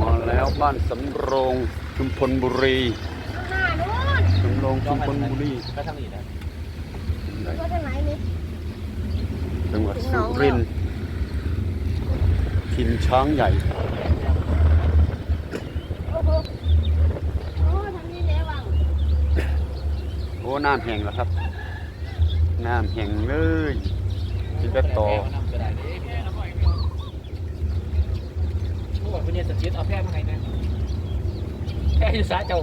มาแล้วบ้านสำโรงชุมพลบุรีหน้านู้นสำโรงชุมพลบุรีก็ทางนี้นะก็ทางไหนนี่จังหวัดสุรินทร์ทิมช้างใหญ่โอ้โหโอ้ทางนี้แล้ววังโอ้น้ำแห้งแล้วครับ น้ำแห้งเลยจินก็ต่อก็ได้เด้พวกคนนี้สจิตเอาแพร่มาให้นะแพร่อยู่สาเจ้า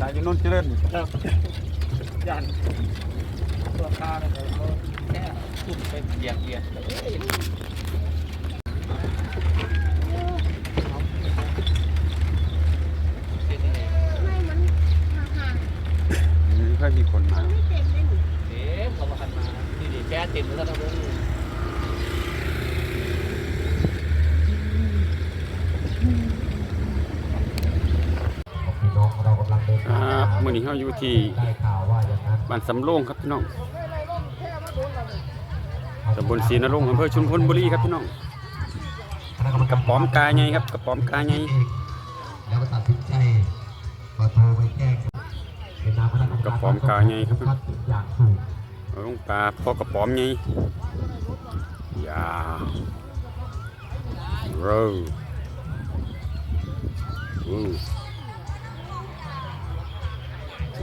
ตายอยู่โนนเจริญครับยันตัวข้าเนี่ยเขาแค่ตุ่มไปเบียดเบียดเอ้ยเป็นยังไง ไม่มันห่าง ไม่ค่อยมีคน ๆ มา มันไม่เต็มเลยนี่ เต็มเขามาคันมา นี่ดิแช่เต็มแล้วทั้งวงพี่น้องเรากำลังเดินคทางรับมื่อนี้เราอยู่ที่ได้ข่าวว่าอย่างนั้นบ้านสำโรงครับพี่น้องตำบลศรีนรงค์อำเภอชุมพลบุรีครับพี่น้องคณะกรรมกการระป๋อมกาไงครับกระป๋อมกาไงเอกแล้วก็ตัดสินใจก็โทรไปแจ้งเป็นนามคณะกรรมการกระป๋อมกาไงครับ คัดอย่างสูงเอาลงปลาพอกระป๋อมไงยาโรวู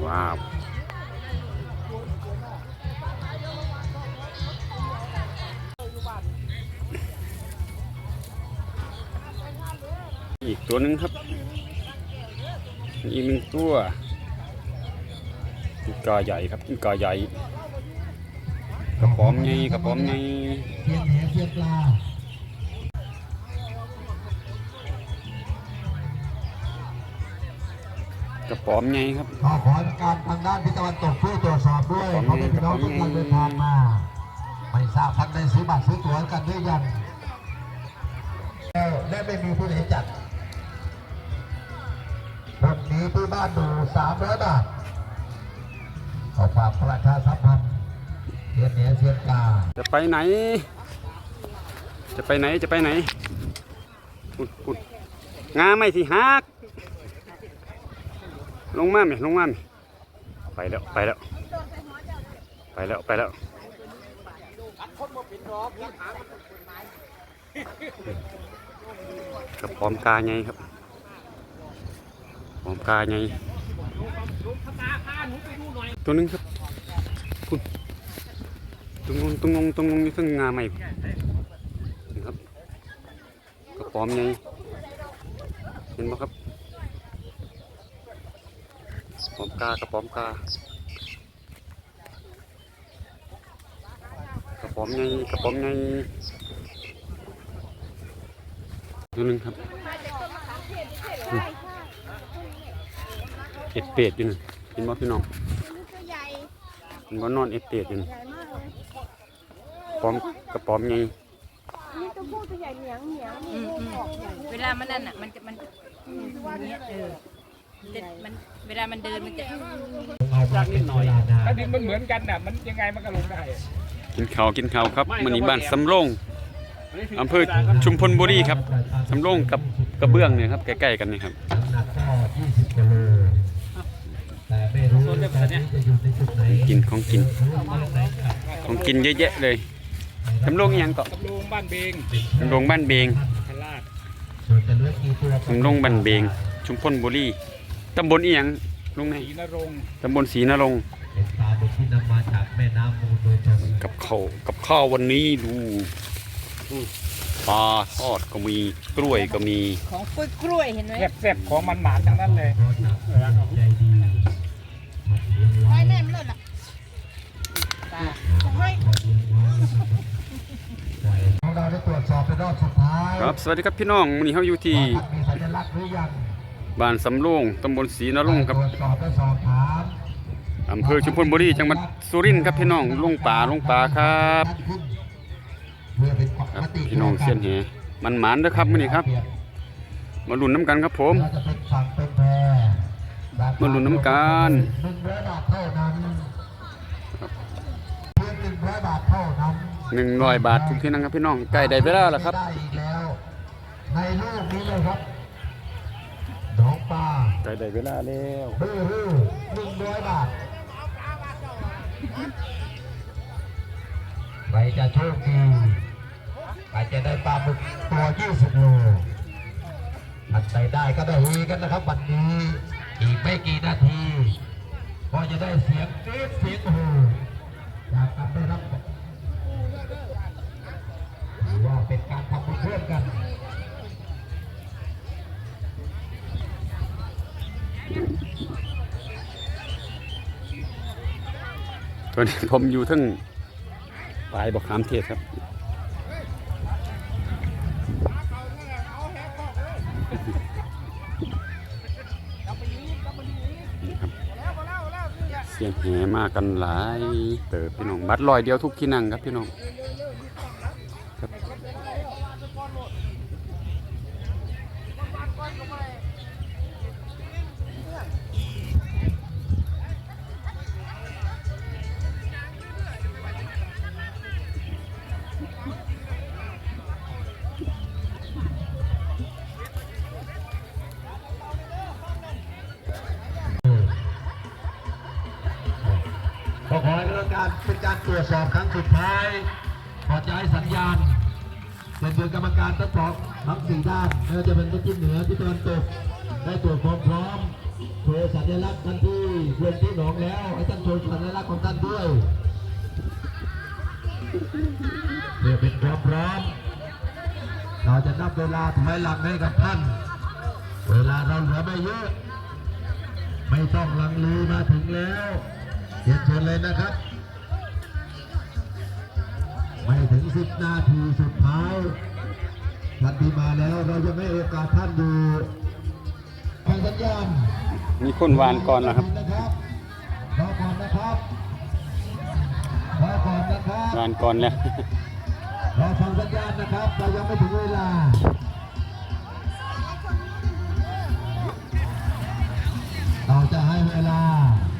ว้าวอีกตัวหนึ่งครับอีกหนึ่งตัวกินกาใหญ่ครับกินกาใหญ่ กระป๋อมไงกระป๋อมไงเทียนแหเทียนปลากระป๋อมไงครับ ขอขอการทางด้านทิศตะวันตกช่วยตรวจสอบด้วยเพราะเป็นพี่น้องทุกท่านเดินทางมา ไม่ทราบท่านได้ซื้อบัตรซื้อตั๋วกันหรือยังแล้วและไม่มีผู้ใดจัดวันนี้ที่บ้านดูสามร้อยบาทขอฝากประชาสัมพันธ์ เทียนเนือเทียนกาจะไปไหน จะไปไหนจะไปไหนปุดปุดงาไม่สิฮักลงมาไหมลงมาไหมไปแล้วไปแล้ว ไปแล้วไปแล้วกระป๋อมกาไงครับกระป๋อมกาไงตัวนึงครับคุณ รงนู้นตรงนู้นตรงนู้นนี่เพิ่งงาใหม่ครับกระป๋อมไงเห็นไหมครับกระป๋อมกากระป๋อมกากระป๋อมไงกระป๋อมไงตัวหนึงครับเอ็ดเป็ดอยู่นะเห็นไหมพี่น้องเห็นไหมนอนเอ็ดเป็ดอยู่นะ ใหญ่มากเลย กระ ป๋อมกระป๋อมไงนี่ตัวผู้ตัวใหญ่เหนียงเหนียงนี่ลูกออกใหญ่เวลามันนั่นอะ มันจะมันอย่างเงี้ยเออจะมันเวลามันเดินมันจะจากนิดหน่อยถ้าดินมันเหมือนกันน่ะ มันยังไงมันก็ลงได้ กินข้าวกินข้าวครับมันนี่บ้านสำโรงอำเภอชุมพลบุรีครับสำโรงกับกระเบื้องเนี่ยครับใกล้ๆกันนี่ครับน้ำหนักก็20กิโลแต่ไม่รู้ตอนนี้จะอยู่ในจุดไหนกินของกิน ของกินเยอะแยะเลย สำโรงอิหยังเกาะตำรวจบ้านเบงสำโรงบ้านเบงพลาดส่วนจะเหลือกี่ตัวสำโรงบ้านเบง ชุมพลบุรีตำบลอีหยังลุงไหนศรีนรงค์ตำบลศรีนรงค์เป็นปลาดุกที่นำมาจากแม่น้ำมูลโดยตรงกับข้าวกับข้าววันนี้ดูอืมปลาทอดก็มีกล้วยก็มี ของกล้วยกล้วยเห็นไหมแซ่บๆของมันหมานทั้งนั้นเลยเพราะจากใจดีไว้แน่มเลยล่ะปลาให้ของเราได้ตรวจสอบเป็นรอบสุดท้าย ครับสวัสดีครับพี่น้องวันนี้เขาอยู่ที่ว่าท่านมีสัญลักษณ์หรือยังบ้านสำโรงตำบลศรีนรงค์ครับตรวจสอบและสอบถามอำเภอชุมพลบุรีจังหวัดสุรินทร์ครับพี่น้องลงป่าลงป่าครับเพื่อเป็นครับมติพี่น้องเสียนแหมันหมานเด้อครับมื้อนี้ครับ มาลุ้นน้ำกันครับผมเราจะเป็นฝั่งเป็นแพรมาลุ้นน้ำกันหนึ่งร้อยบาทเท่านั้น ครับบาทเท่านั้นหนึ่งร้อยบาททุกที่นั่งครับพี่น้องใกล้ได้เวลาแล้วครับได้อีกแล้วในลูกนี้เลยครับน้องปลาใกล้ได้เวลาแล้วเบอร์รูหนึ่งร้อยบาทใครจะโชคดีใครจะได้ปลาหมึกตัว20โลอันใดได้ก็ได้เฮกันนะครับวันนี้อีกไม่กี่นาที ก็จะได้เสียงกรี๊ดเสียงโห่จากการได้รับถือ ว่าเป็นการทำบุญร่วมกันตอนนี้ผมอยู่ทั้งปลายบอกขามเทศครับเสียงแห่มากันหลาย เติบพี่น้องบัตรลอยเดียวทุกที่นั่งครับพี่น้อง รตรวจสอบครั้งสุดท้ายขอจะให้สัญญาณเป็นโดยกรรมการทั้งสองทั้งสี่ด้านไม่ว่าจะเป็นทิศเหนือทิศตะวันตกได้ตรวจความพร้อมโชว์สัญลักษณ์ท่านที่เวียนที่หนองแล้วให้ท่านโชว์สัญลักษณ์ของท่านด้วยเพื่อเป็นความพร้อมเราจะนับเวลาถอยหลังให้กับท่าน เวลาเราเหลือไม่เยอะไม่ต้องลังเลมาถึงแล้วเรียนเชิญเลยนะครับ ไม่ถึงสิบนาทีสุดท้ายท่านที่มาแล้วเราจะไม่โอกาสท่านอยู่ฟังสัญญาณมีคนวานก่อนแล้วครับนะครับรอก่อนนะครับรอก่อนนะครับวานก่อนแล้วรอฟังสัญญาณนะครับ เรายังไม่ถึงเวลาเราจะให้เวลา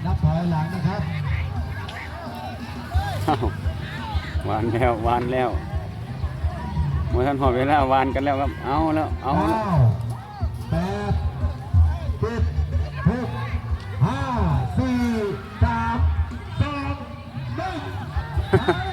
นับถอยหลังนะครับอ้า วานแล้ววานแล้วเมื่อท่านหอดเวลาวานกันแล้วครับ เอาแล้ว เอาแล้วแปดเจ็ดหกห้าสี่สามสองหนึ่ง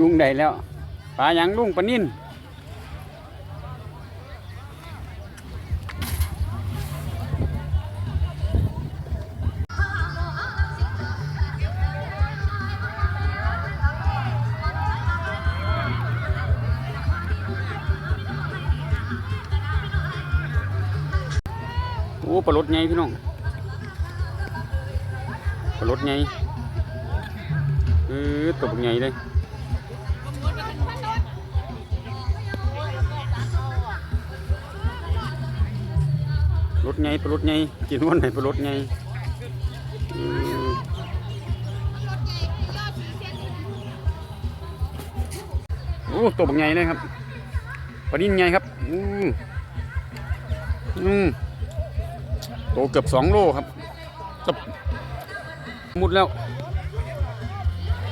ลุงได้แล้วปลาหยังลุงปลานิ่นโอ้ปลาลดไงพี่น้องปลาลดไงเออตัวเป็นไงเลย ไงปลาลดไงกินวันไหนปลาลดไงโอ้ตัวเป็นไงเลยครับปลาดิ้นไงครับอืมอืมโตเกือบสองโลครับกับมุดแล้ว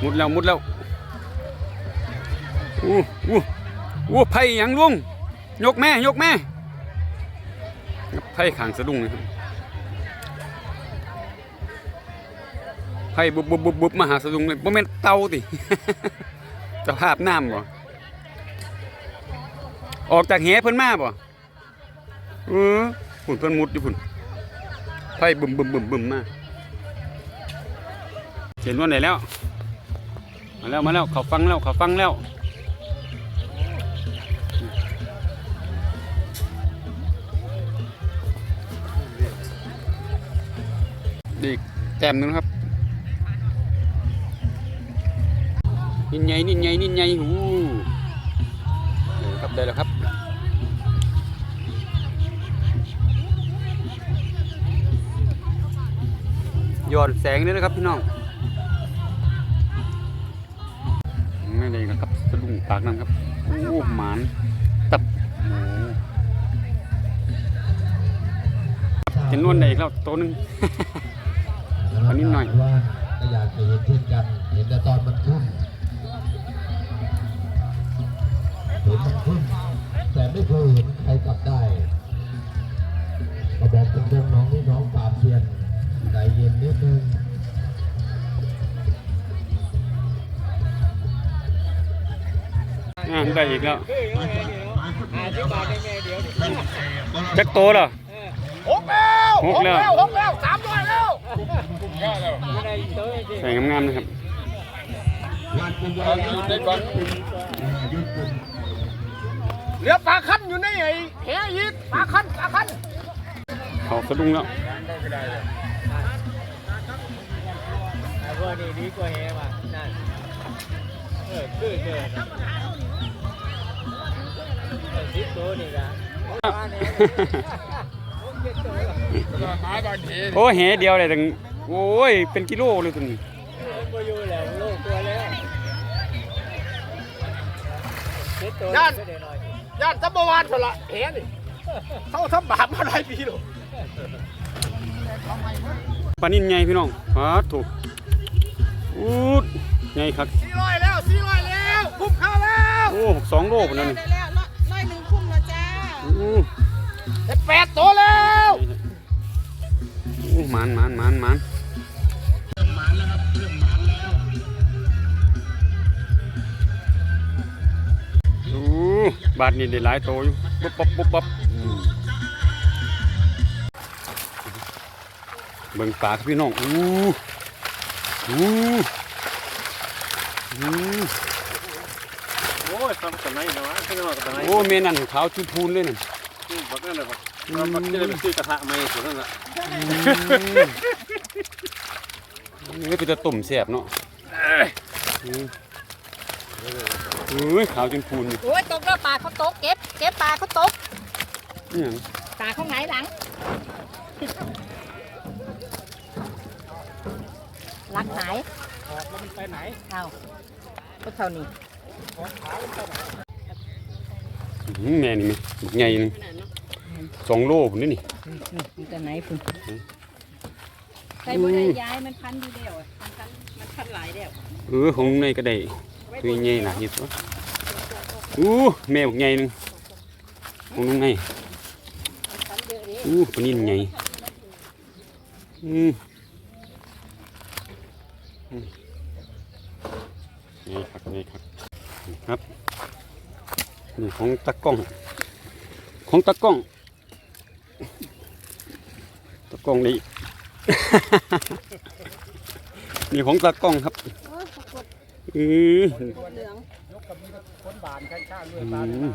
มุดแล้วมุดแล้วอู้อู้อู้ไผ่ยังลุงยกแม่ยกแม่ ไผ่ขางสะดุ้งนะครับไผ่บุบบุบบุบบุบมาหาสะดุ้งเลยบ่แม่นเตาติสภาพน้ำบ่ออกจากแหเพิ่นมาบ่เออพุ่นเพิ่นมุดอยู่พุ่นไผ่บึมบึมบึมบึมมาเห็นวันไหนแล้ว มาแล้วมาแล้วเขาฟังแล้วเขาฟังแล้ว อีกแต้มนึงครับนินใหญ่นินใหญ่นินใหญ่หูครับได้แล้วครับย้อนแสงนี่นะครับพี่น้องไม่ได้นะครับสะดุ้งปากน้ำครับโอ้หมานตับโอ้เห็นนวลได้อีกแล้วตัวนึง อันนี้หน่อยว่าก็อยากจะเห็นเช่นกัน เห็นแต่ตอนมันขึ้นเห็นมันขึ้น แต่ไม่เคยเห็นใครกลับได้ก็บอกตรงๆน้องนี่น้องปราบเซียนใจเย็นนิดนึงอ่าได้อีกแล้วอาชีพบาทได้แม่เดียวดิจักโตเหรอหกแล้วหกแล้วหกแล้วสามร้อยแล้วไม่ได้เตยดิ ใส่งามๆนะครับวันกุมภาเอาอยู่ในก่อนยุดกุมเหลือปลาคันอยู่ในไอ้แหอีกปลาคันปลาคันเขาสะดุ้งแล้วไอ้พวกนี้ดีกว่าแหว่ะนั่นเออคือเกินไอ้สิบตัวนี่ละโอ้แหเดียวเลยถึง โอ้ย เป็นกิโลเลยตัวนี้มันบ่อยู่แล้วโลกตัวแล้วเจ็ดตัวย่านก็ได้น้อยญาติสัมบวานสละเห็นนี่เขาทำบาปมาหลายปีแล้วปลานิ่นใหญ่พี่น้องปลาถูกอูดใหญ่ครับสี่ร้อยแล้วสี่ร้อยแล้วคุ้มค่าแล้วโอ้สองโลปนั่นนี่ได้แล้วร้อยหนึ่งคุ้มแล้วจ้าอู้ได้แปดตัวแล้วอู้หมานหมานหมานหมาน บาทนี่ได้หลายโตอยู่ปุ๊บปั๊บปุ๊บปั๊บอืมเบิ่งปลาครับพี่น้องอู้อู้อู้โอ้ยทำกันไหนนะวะทำกันไหนโอ้เมนั่นขาวชุดพูนเลยนั่นบักนั่นเลยปะเราบักจะได้ไปซื้อกระทะใหม่ส่วนนั้นละนี่เป็นจะตุ่มแสบเนาะ อืมเฮ้ยขาวจนพูนอยู่โอ้ยตกแล้วปลาเขาตกเก็บเก็บปลาเขาตกนี่หยังปลาเขาไหงายหลังรักหายออกแล้วมันไปไหนเอาก็เท่านี้อื้อแม่นี่ไหมบักใหญ่หนึงสองโลผมนี่นี่มันจะไหนพุ่นใส่บ่ได้ย้ายมันพันอยู่เดียวอะมันพันมันพันหลายเดียว เออของในก็ได้ ตัวใหญ่หลายอยู่ตัวอู้แม่บักใหญ่นึงของลุงไงพันเยอู้ปนินใหญ่อืมอืมนี่ครับนี่ครับนี่ครับนี่ของตะกล้อง ของตะกล้องตะกล้องนี่ นี่ของตะกล้องครับ อ้ยปรากฏอือเหลืองคนบานข้างๆด้วยอืบานม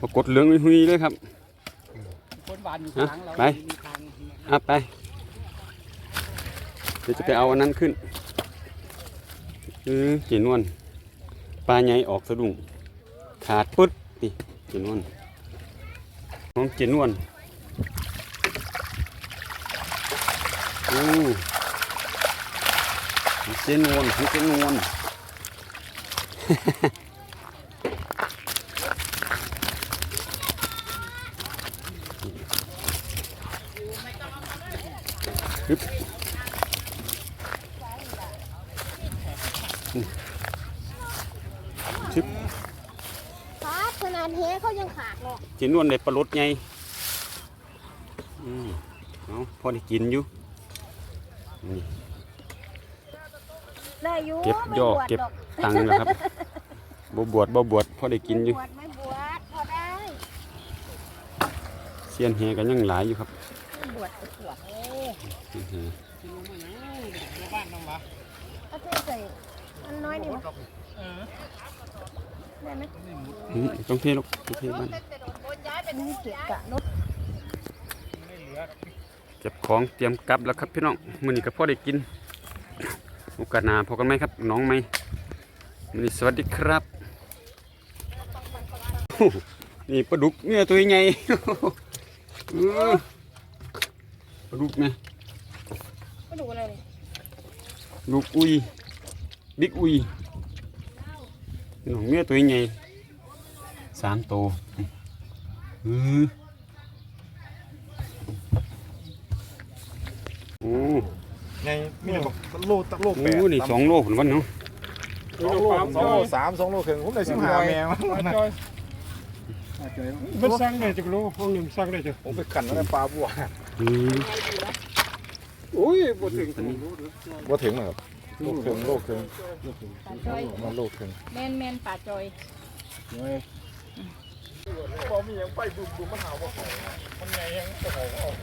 ปรากฏเหลืองหุยๆเลยครับคนบานอยู่ข้างหลังเราไปมีทางอะไป เดี๋ยวจะไปเอาอันนั้นขึ้นอือเจนวนปลาใหญ่ออกสะดุ้งขาดปึ๊ดนี่เจนวนของเจนวนโอ้ เจนวนของเจนวนชิบฟ้าขนาดเฮเขายังขาดเลยเจนวนได้ปลาลดไงอืมเอาพอได้กินอยู่นี่ ได้อยู่เก็บไม่ยอดบวชเก็บหรอกตังค์นี่แหละครับบ่บวชบ่บวชพอได้กินอยู่บวชไม่บวชพอได้เสียนเฮกันยังหลายอยู่ครับไม่บวชก็บวชเอ้ยอื้อหือเอาเทใส่อันน้อยนี่มั้ยได้ไหมอื้อต้องเทลูกต้องเทบ้านนี่เก็บกะเนอะเก็บของเตรียมกลับแล้วครับพี่น้องมื้อนี้ก็พอได้กิน โอกาสหน้าพบกันไหมครับ น้องไหมมื้อนี้สวัสดีครับโอ้โหนี่ปลาดุกเนี่ยตัวใหญ่เออปลาดุกเนี่ยไม่ดูอะไรเลยลูกอุยบิ๊กอุยหนองเมียตัวใหญ่สามตัวอือโอ้ ไงมีบอกโลตะโลโหแปดนี่สองโลผลวันเนาะสองโลสองโลสามสองโลครึ่งผมได้สิบห้าแมวมันสั่งได้จักโลห้องหนึงสั่งได้จักผมไปขันอะไรปลาบัวอืมโอ้ยบ่ถึงตัวนี้ว่าถึงหรอกโลครึ่งโลครึ่งป่าจอยมาโลครึ่งแมนแมนป่าจอยบอกมีอย่างไปดูดูมันหาว่าของมันไงยังจะของออก